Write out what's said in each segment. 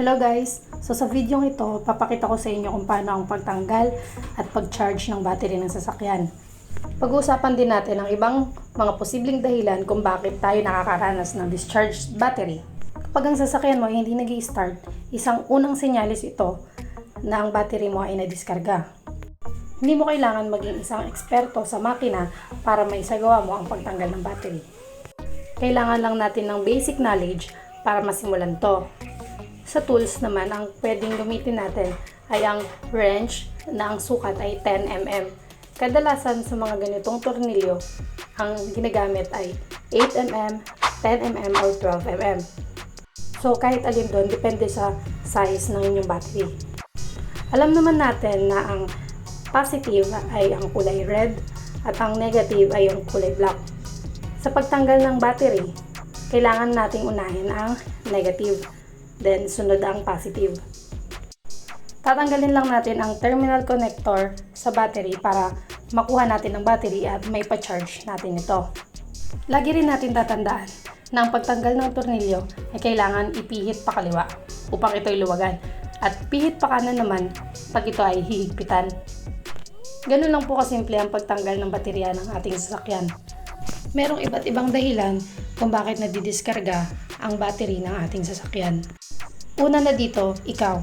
Hello guys! So sa video ito, papakita ko sa inyo kung paano ang pagtanggal at pag-charge ng battery ng sasakyan. Pag-uusapan din natin ang ibang mga posibleng dahilan kung bakit tayo nakakaranas ng discharged battery. Kapag ang sasakyan mo ay hindi nag start isang unang senyalis ito na ang battery mo ay nadiskarga. Hindi mo kailangan maging isang eksperto sa makina para may sagawa mo ang pagtanggal ng battery. Kailangan lang natin ng basic knowledge para masimulan to. Sa tools naman, ang pwedeng gamitin natin ay ang wrench na ang sukat ay 10 mm. Kadalasan sa mga ganitong tornilyo, ang ginagamit ay 8 mm, 10 mm or 12 mm. So kahit alin doon, depende sa size ng inyong battery. Alam naman natin na ang positive ay ang kulay red at ang negative ay ang kulay black. Sa pagtanggal ng battery, kailangan nating unahin ang negative then sunod ang positive. Tatanggalin lang natin ang terminal connector sa battery para makuha natin ang battery at may pa-charge natin ito. Lagi rin natin tatandaan na ang pagtanggal ng tornilyo ay kailangan ipihit pa kaliwa upang ito'y luwagan at pihit pa kanan naman pag ito ay hihigpitan. Ganun lang po kasimple ang pagtanggal ng baterya ng ating sasakyan. Merong iba't ibang dahilan kung bakit nadidiskarga ang battery ng ating sasakyan. Una na dito, ikaw.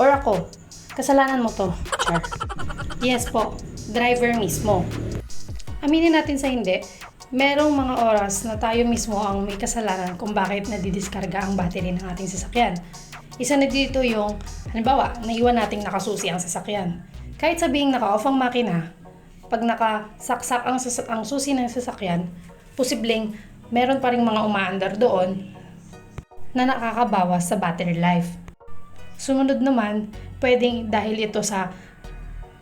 Or ako. Kasalanan mo to. Char. Yes po, driver mismo. Aminin natin sa hindi, merong mga oras na tayo mismo ang may kasalanan kung bakit nadidiskarga ang battery ng ating sasakyan. Isa na dito yung, halimbawa, naiwan nating nakasusi ang sasakyan. Kahit sabihing naka-off ang makina, pag nakasaksak ang, ang susi ng sasakyan, posibleng meron pa rin mga umaandar doon na nakakabawas sa battery life. Sumunod naman, pwedeng dahil ito sa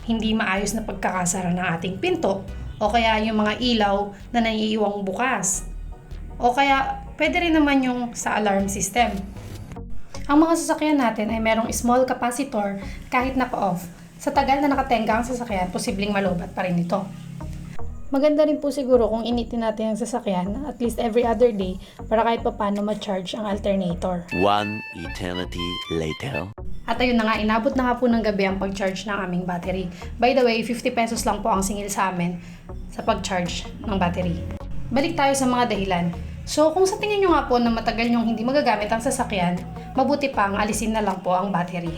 hindi maayos na pagkakasara ng ating pinto o kaya yung mga ilaw na naiiwang bukas. O kaya pwede rin naman yung sa alarm system. Ang mga sasakyan natin ay merong small capacitor kahit naka-off. Sa tagal na nakatenga ang sasakyan, posibleng malobat pa rin ito. Maganda rin po siguro kung initin natin ang sasakyan at least every other day para kahit papano ma-charge ang alternator. One eternity later. At ayun na nga, inabot na nga po ng gabi ang pag-charge ng aming battery. By the way, 50 pesos lang po ang singil sa amin sa pag-charge ng battery. Balik tayo sa mga dahilan. So, kung sa tingin nyo nga po na matagal nyong hindi magagamit ang sasakyan, mabuti pang alisin na lang po ang battery.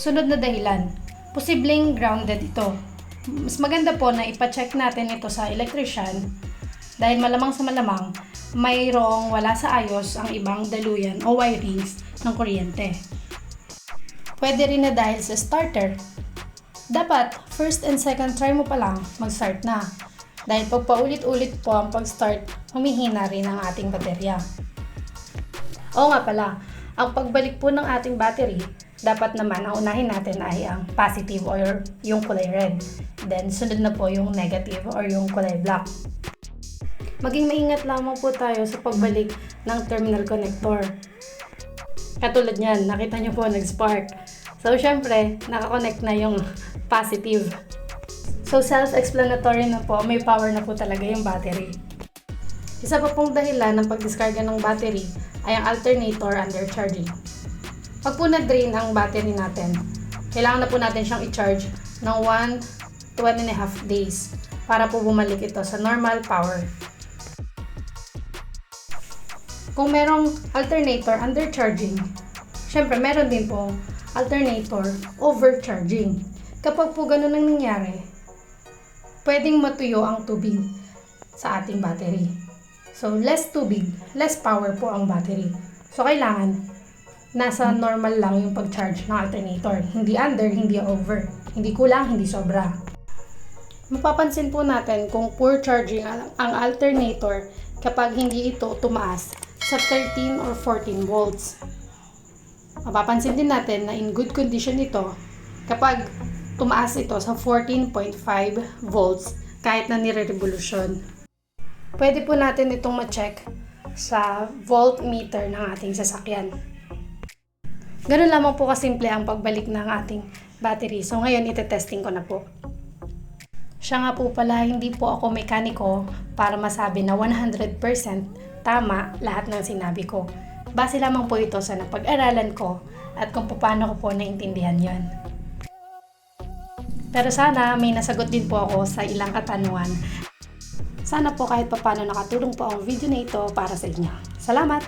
Sunod na dahilan, posibleng grounded ito. Mas maganda po na ipacheck natin ito sa electrician dahil malamang sa malamang mayroong wala sa ayos ang ibang daluyan o wirings ng kuryente. Pwede rin na dahil sa starter. Dapat, first and second try mo pa lang, mag-start na. Dahil pag paulit-ulit po ang pag-start, humihina rin ang ating baterya. Oo nga pala, ang pagbalik po ng ating battery, dapat naman ang unahin natin ay ang positive or yung kulay red. Then, sunod na po yung negative or yung kulay black. Maging maingat lamang po tayo sa pagbalik ng terminal connector. Katulad niyan, nakita niyo po nag-spark. So, syempre, nakakonect na yung positive. So, self-explanatory na po, may power na po talaga yung battery. Isa pa pong dahilan ng pagdiskarga ng battery ay ang alternator under charging. Pag po na-drain ang battery natin, kailangan na po natin siyang i-charge ng 1 to 1 and a half days para po bumalik ito sa normal power. Kung merong alternator under charging, syempre meron din pong alternator overcharging. Kapag po ganun ang nangyari, pwedeng matuyo ang tubig sa ating battery. So, less tubig, less power po ang battery. So, kailangan nasa normal lang yung pag-charge ng alternator. Hindi under, hindi over. Hindi kulang, hindi sobra. Mapapansin po natin kung poor charging ang alternator kapag hindi ito tumaas sa 13 or 14 volts. Mapapansin din natin na in good condition ito kapag tumaas ito sa 14.5 volts kahit na nire-revolusyon. Pwede po natin itong ma-check sa voltmeter ng ating sasakyan. Ganun lamang po kasimple ang pagbalik ng ating battery. So ngayon ite-testing ko na po. Siya nga po pala, hindi po ako mekaniko para masabi na 100% tama lahat ng sinabi ko. Base lamang po ito sa napag-aralan ko at kung paano ko po naintindihan yon. Pero sana may nasagot din po ako sa ilang katanungan. Sana po kahit papano nakatulong po ang video na ito para sa inyo. Salamat!